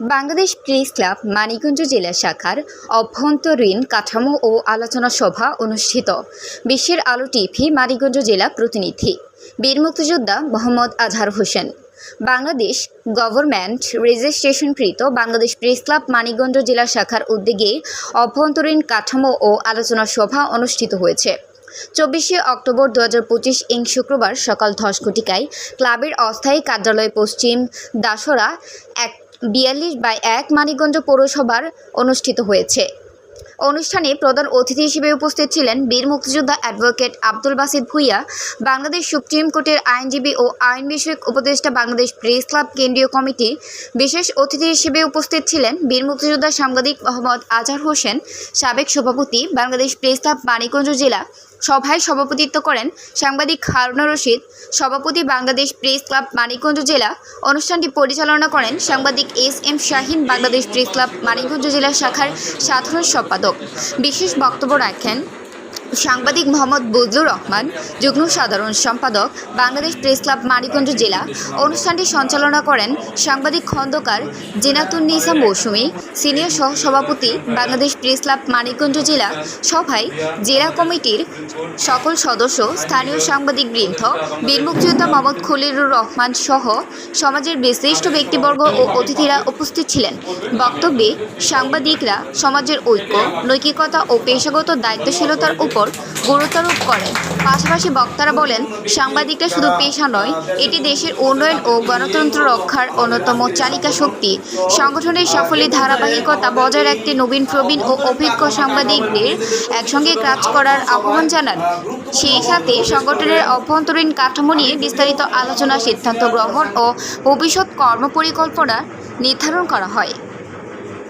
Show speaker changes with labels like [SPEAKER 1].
[SPEAKER 1] Bangladesh press club Manikganj জেলা শাখার অভ্যন্তরীণ কাঠামো ও আলোচনা সভা অনুষ্ঠিত। বিশ্বের আলো টিভি মানিকগঞ্জ জেলা প্রতিনিধি বীর মুক্তিযোদ্ধা মোহাম্মদ আজহার হোসেন। বাংলাদেশ গভর্নমেন্ট রেজিস্ট্রেশনকৃত বাংলাদেশ প্রেস ক্লাব মানিকগঞ্জ জেলা শাখার উদ্যোগে অভ্যন্তরীণ কাঠামো ও আলোচনা সভা অনুষ্ঠিত হয়েছে। চব্বিশে অক্টোবর দু হাজার পঁচিশ ইং শুক্রবার সকাল দশ ঘটিকায় ক্লাবের অস্থায়ী কার্যালয় পশ্চিম দাসরা এক বিয়াল্লিশ বাই এক মানিকগঞ্জ পৌরসভার অনুষ্ঠিত হয়েছে। অনুষ্ঠানে প্রধান অতিথি হিসেবে উপস্থিত ছিলেন বীর মুক্তিযোদ্ধা অ্যাডভোকেট আব্দুল বাসিদ ভুইয়া, বাংলাদেশ সুপ্রিম কোর্টের আইনজীবী ও আইন বিষয়ক উপদেষ্টা বাংলাদেশ প্রেস ক্লাব কেন্দ্রীয় কমিটি। বিশেষ অতিথি হিসেবে উপস্থিত ছিলেন বীর মুক্তিযোদ্ধা সাংবাদিক মোহাম্মদ আজহার হোসেন, সাবেক সভাপতি বাংলাদেশ প্রেস ক্লাব মানিকগঞ্জ জেলা সভায় সভাপতিত্ব করেন সাংবাদিক হারুনা রশিদ, সভাপতি বাংলাদেশ প্রেস ক্লাব মানিকগঞ্জ জেলা, অনুষ্ঠানটি পরিচালনা করেন সাংবাদিক S M Shahin, Bangladesh press club Manikganj জেলা শাখার সাধারণ সম্পাদক। বিশেষ বক্তব্য রাখেন সাংবাদিক মোহাম্মদ বজলুর রহমান, যুগ্ম সাধারণ সম্পাদক, বাংলাদেশ প্রেস ক্লাব মানিকগঞ্জ জেলা। অনুষ্ঠানটি সঞ্চালনা করেন সাংবাদিক খন্দকার জেনাতুন্নিসা মৌসুমী, সিনিয়র সহ সভাপতি বাংলাদেশ প্রেস ক্লাব মানিকগঞ্জ জেলা। সভায় জেলা কমিটির সকল সদস্য, স্থানীয় সাংবাদিক বৃন্দ, বীর মুক্তিযোদ্ধা মোহাম্মদ খলিলুর রহমান সহ সমাজের বিশিষ্ট ব্যক্তিবর্গ ও অতিথিরা উপস্থিত ছিলেন। বক্তব্যে সাংবাদিকরা সমাজের ঐক্য, নৈতিকতা ও পেশাগত দায়িত্বশীলতার উপর গুরুত্বারোপ করেন পাশাপাশি বক্তারা বলেন, সাংবাদিকরা শুধু পেশা নয়, এটি দেশের উন্নয়ন ও গণতন্ত্র রক্ষার অন্যতম চালিকা শক্তি। সংগঠনের সাফল্যের ধারাবাহিকতা বজায় রাখতে নবীন প্রবীণ ও অভিজ্ঞ সাংবাদিকদের একসঙ্গে কাজ করার আহ্বান জানান। সেই সাথে সংগঠনের অভ্যন্তরীণ কাঠামো নিয়ে বিস্তারিত আলোচনা, সিদ্ধান্ত গ্রহণ ও ভবিষ্যৎ কর্মপরিকল্পনা নির্ধারণ করা হয়।